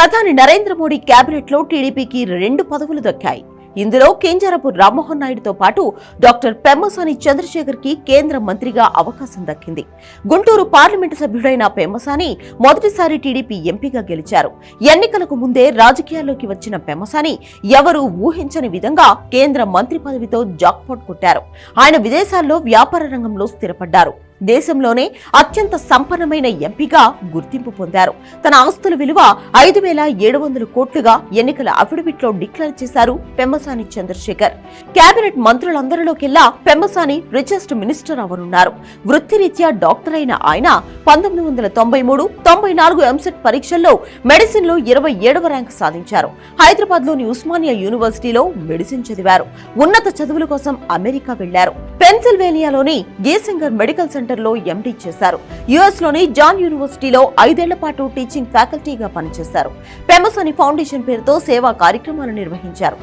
ప్రధాని నరేంద్ర మోడీ కేబినెట్లో టీడీపీకి రెండు పదవులు దక్కాయి. ఇందులో కేంజరపు రామ్మోహన్ నాయుడుతో పాటు డాక్టర్ పెమ్మసాని చంద్రశేఖర్కి కేంద్ర మంత్రిగా అవకాశం దక్కింది. గుంటూరు పార్లమెంటు సభ్యుడైన పెమ్మసాని మొదటిసారి టీడీపీ ఎంపీగా గెలిచారు. ఎన్నికలకు ముందే రాజకీయాల్లోకి వచ్చిన పెమ్మసాని ఎవరూ ఊహించని విధంగా కేంద్ర మంత్రి పదవితో జాక్పాట్ కొట్టారు. ఆయన విదేశాల్లో వ్యాపార రంగంలో స్థిరపడ్డారు. దేశంలోనే అత్యంత సంపన్నమైన ఎంపీగా గుర్తింపు పొందారు. తన ఆస్తుల విలువ ఐదు వేల ఏడు వందల కోట్లుగా ఎన్నికల అఫిడవిట్లో డిక్లేర్ చేశారు పెమ్మసాని చంద్రశేఖర్. కేబినెట్ మంత్రులందరిలోకెల్లా పెమ్మసాని రిచెస్ట్ మినిస్టర్ అవనున్నారు. వృత్తిరీత్యా డాక్టర్ అయిన ఆయన పంతొమ్మిది వందల తొంభై మూడు తొంభై నాలుగు ఎంసెట్ పరీక్షల్లో మెడిసిన్లో ఇరవై ఏడవ ర్యాంక్ సాధించారు. హైదరాబాద్లోని ఉస్మానియా యూనివర్సిటీలో మెడిసిన్ చదివారు. ఉన్నత చదువుల కోసం అమెరికా వెళ్ళారు పెన్సిల్వేనియాలోని గేసింగర్ మెడికల్ సెంటర్లో ఎండీ చేశారు. యుఎస్లోని జాన్ యూనివర్సిటీలో ఐదేళ్ళ పాటు టీచింగ్ ఫ్యాకల్టీగా పనిచేశారు. పెమసోని ఫౌండేషన్ పేరుతో సేవా కార్యక్రమాలు నిర్వహించారు.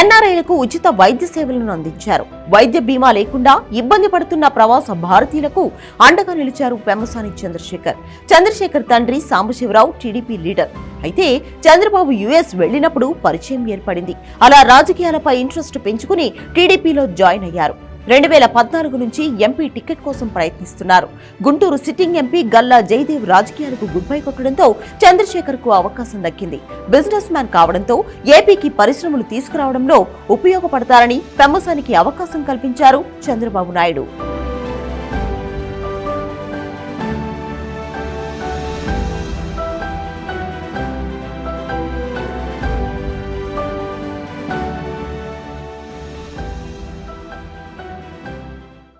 ఎన్ఆర్ఐలకు ఉచిత వైద్య సేవలను అందించారు. వైద్య బీమా లేకుండా ఇబ్బంది పడుతున్న ప్రవాస భారతీయులకు అండగా నిలిచారు పెమసాని చంద్రశేఖర్. చంద్రశేఖర్ తండ్రి సాంబశివరావు టీడీపీ లీడర్. అయితే చంద్రబాబు యుఎస్ వెళ్ళినప్పుడు పరిచయం ఏర్పడింది. అలా రాజకీయాలపై ఇంట్రెస్ట్ పెంచుకుని టీడీపీలో జాయిన్ అయ్యారు. రెండు వేల పద్నాలుగు నుంచి ఎంపీ టికెట్ కోసం ప్రయత్నిస్తున్నారు. గుంటూరు సిట్టింగ్ ఎంపీ గల్లా జయదేవ్ రాజకీయాలకు గుడ్ బై కొట్టడంతో చంద్రశేఖర్కు అవకాశం దక్కింది. బిజినెస్ మ్యాన్ కావడంతో ఏపీకి పరిశ్రమలు తీసుకురావడంలో ఉపయోగపడతారని పెమ్మసానికి అవకాశం కల్పించారు చంద్రబాబు నాయుడు.